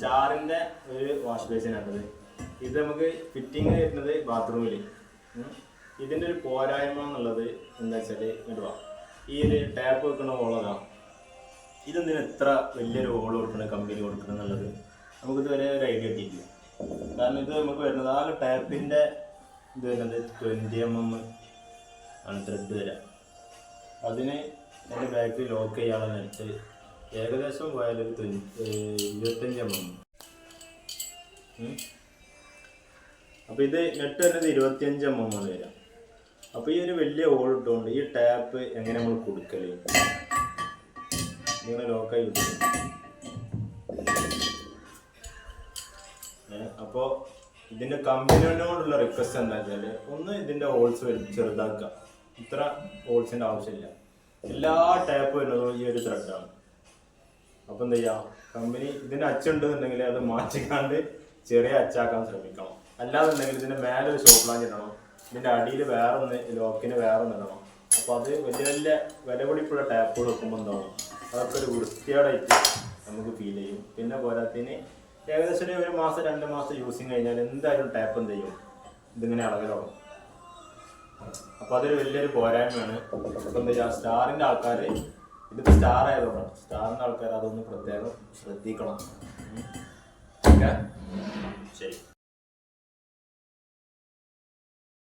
സ്റ്റാറിന്റെ ഒരു വാഷ് ബേസിനാണത് ഇത് നമുക്ക് ഫിറ്റിംഗ് വരുന്നത് ബാത്റൂമിൽ ഇതിന്റെ ഒരു പോരായ്മ എന്നുള്ളത് എന്താ വെച്ചാൽ ഇടുക ഈ ഒരു ടാപ്പ് വെക്കുന്ന ഓളതാ ഇതെന്തിന് ഇത്ര വലിയൊരു ഹോൾ കൊടുക്കണം കമ്പനി കൊടുക്കണം എന്നുള്ളത്? നമുക്ക് ഇതുവരെ ഒരു ഐഡിയ കിട്ടിയിട്ടില്ല. കാരണം ഇത് നമുക്ക് വരുന്നത് ആ ടാപ്പിന്റെ ഇത് വരുന്നത് ട്വന്റി എം എം ആണ് ത്രെഡ് വരാം. അതിന് എന്റെ ബാക്കിൽ ലോക്ക് ചെയ്യാനുള്ള ഏകദേശം പോയാലൊരു ഇരുപത്തഞ്ച് എം എം. ഇത് നെട്ട് വരുന്നത് ഇരുപത്തിയഞ്ച് എം എം ആണ് വരാം അപ്പോൾ ഈ ഒരു വലിയ ഹോൾ ഇട്ടുകൊണ്ട് ഈ ടാപ്പ് എങ്ങനെ നമ്മൾ കൊടുക്കൽ? ഇങ്ങനെ ലോക്കായി കിട്ടും അപ്പോൾ ഇതിന്റെ കമ്പനിയോടുള്ള റിക്വസ്റ്റ് എന്താ വെച്ചാൽ ഒന്ന് ഇതിന്റെ ഹോൾസ് ചെറുതാക്കുക. ഇത്ര ഹോൾസിന്റെ ആവശ്യമില്ല. എല്ലാ ടാപ്പ് വരുന്നതും ഈ ഒരു ത്രെഡാണ് അപ്പൊ എന്താ ചെയ്യുക കമ്പനി ഇതിന്റെ അച്ചുണ്ടെന്നുണ്ടെങ്കിൽ അത് മാറ്റിക്കാണ്ട് ചെറിയ അച്ചാക്കാൻ ശ്രമിക്കണം. അല്ലാന്നുണ്ടെങ്കിൽ ഇതിന്റെ മേലെ ഒരു ഷോപ്പ് ലാഞ്ച് ഇടണം. ഇതിന്റെ അടിയിൽ വേറെ ഒന്ന് ലോക്കിന് വേറെ ഒന്ന് ഇടണം. അപ്പൊ അത് വലിയ വലിയ വില പിടിപ്പുള്ള ടാപ്പുകൾ വെക്കുമ്പോൾ എന്താവും? അതൊക്കെ ഒരു വൃത്തിയോടായിട്ട് നമുക്ക് ഫീൽ ചെയ്യും. പിന്നെ പോരാത്തിന് ഏകദേശം ഒരു മാസം രണ്ട് മാസം യൂസിങ് കഴിഞ്ഞാൽ എന്തായാലും ടാപ്പ് എന്ത് ചെയ്യും? ഇതിങ്ങനെ ഇളകലാവും അപ്പൊ അതൊരു വലിയൊരു പോരായ്മയാണ്. അപ്പൊ എന്താ സ്റ്റാറിന്റെ ആൾക്കാർ ഇതിപ്പോ സ്റ്റാർ ആയതുകൊണ്ടാണ്. സ്റ്റാറിന്റെ ആൾക്കാർ അതൊന്ന് പ്രത്യേകം ശ്രദ്ധിക്കണം. ഓക്കെ.